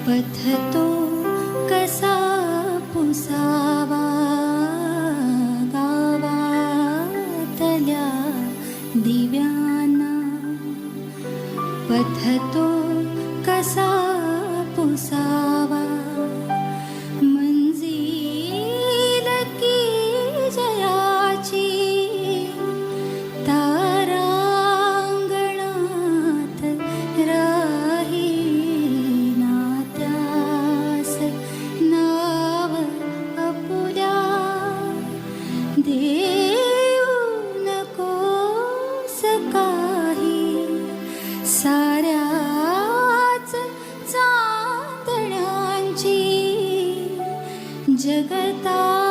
पथतो कसा पुसावा? गावातल्या दिव्यांना. पथतो कसा पुसावा? काही साऱ्याच चांदण्यांची जगता